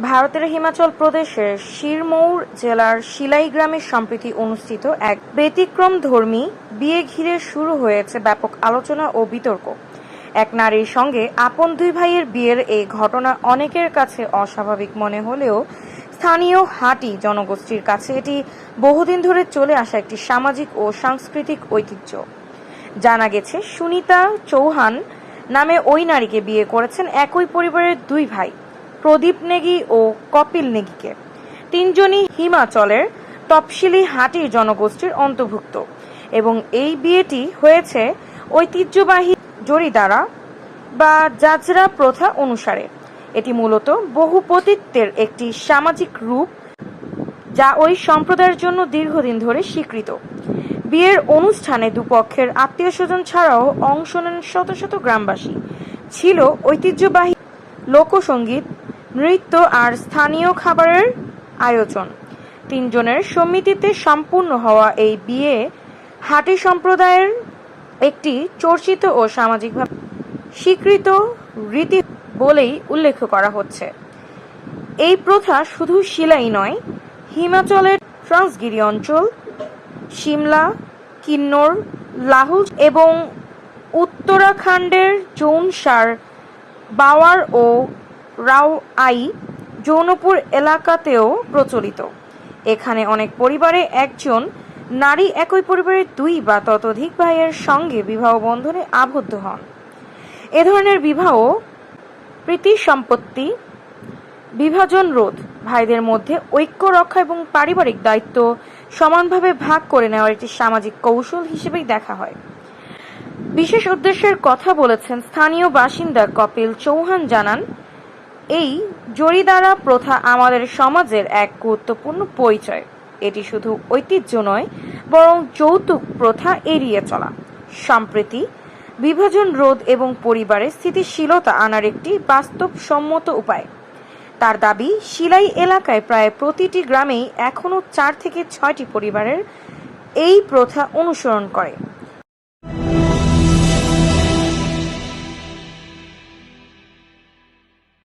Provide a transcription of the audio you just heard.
ভারতের হিমাচল প্রদেশের শিরমৌর জেলার শিলাই গ্রামে সম্প্রতি অনুষ্ঠিত এক ব্যতিক্রম ধর্মী বিয়ে ঘিরে শুরু হয়েছে ব্যাপক আলোচনা ও বিতর্ক। এক নারীর সঙ্গে আপন দুই ভাইয়ের বিয়ের এই ঘটনা অনেকের কাছে অস্বাভাবিক মনে হলেও স্থানীয় হাটি জনগোষ্ঠীর কাছে এটি বহুদিন ধরে চলে আসা একটি সামাজিক ও সাংস্কৃতিক ঐতিহ্য। জানা গেছে, সুনিতা চৌহান নামে ওই নারীকে বিয়ে করেছেন একই পরিবারের দুই ভাই। প্রদীপ নেগি ও কপিল নেগিকে। তিনজনই হিমাচলের তপশিলি হাটির জনগোষ্ঠীর অন্তর্ভুক্ত এবং এই বিয়েটি হয়েছে ঐতিহ্যবাহী জরিদারা বা জাজরা প্রথা অনুসারে। এটি মূলত বহুপতিত্বের একটি সামাজিক রূপ যা ওই সম্প্রদায়ের জন্য দীর্ঘদিন ধরে স্বীকৃত। বিয়ের অনুষ্ঠানে দুপক্ষের আত্মীয় স্বজন ছাড়াও অংশ নেন শত শত গ্রামবাসী। ছিল ঐতিহ্যবাহী লোকসঙ্গীত নৃত্য আর স্থানীয় খাবারের আয়োজন। তিনজনের সমিতিতে সম্পূর্ণ হওয়া এই বিয়ে হাটি সম্প্রদায়ের একটি চর্চিত ও সামাজিকভাবে স্বীকৃত রীতি বলেই উল্লেখ করা হচ্ছে। এই প্রথা শুধু শিলাই নয়, হিমাচলের ট্রান্সগিরি অঞ্চল, সিমলা, কিন্নর, লাহুল এবং উত্তরাখণ্ডের জৌনসার, বাওয়ার ও রাওআই জৌনপুর এলাকাতেও প্রচলিত। এখানে অনেক পরিবারে একজন, নারী একই পরিবারের দুই বা ততোধিক ভাইয়ের সঙ্গে বিবাহ বন্ধনে আবদ্ধ হন। এ ধরনের বিবাহ প্রীতি সম্পত্তি, বিভাজন রোধ, ভাইদের মধ্যে ঐক্য রক্ষা এবং পারিবারিক দায়িত্ব সমানভাবে ভাগ করে নেওয়ার একটি সামাজিক কৌশল হিসেবেই দেখা হয়। বিশেষ উদ্দেশ্যের কথা বলেছেন স্থানীয় বাসিন্দা কপিল চৌহান জানান এই জরিদারা প্রথা আমাদের সমাজের এক গুরুত্বপূর্ণ পরিচয়। এটি শুধু ঐতিহ্য নয়, বরং যৌতুক প্রথা এড়িয়ে চলা। সম্প্রতি বিভাজন রোধ এবং পরিবারের স্থিতিশীলতা আনার একটি বাস্তবসম্মত উপায়। তার দাবি শিলাই এলাকায় প্রায় প্রতিটি গ্রামেই এখনও চার থেকে ছয়টি পরিবারের এই প্রথা অনুসরণ করে।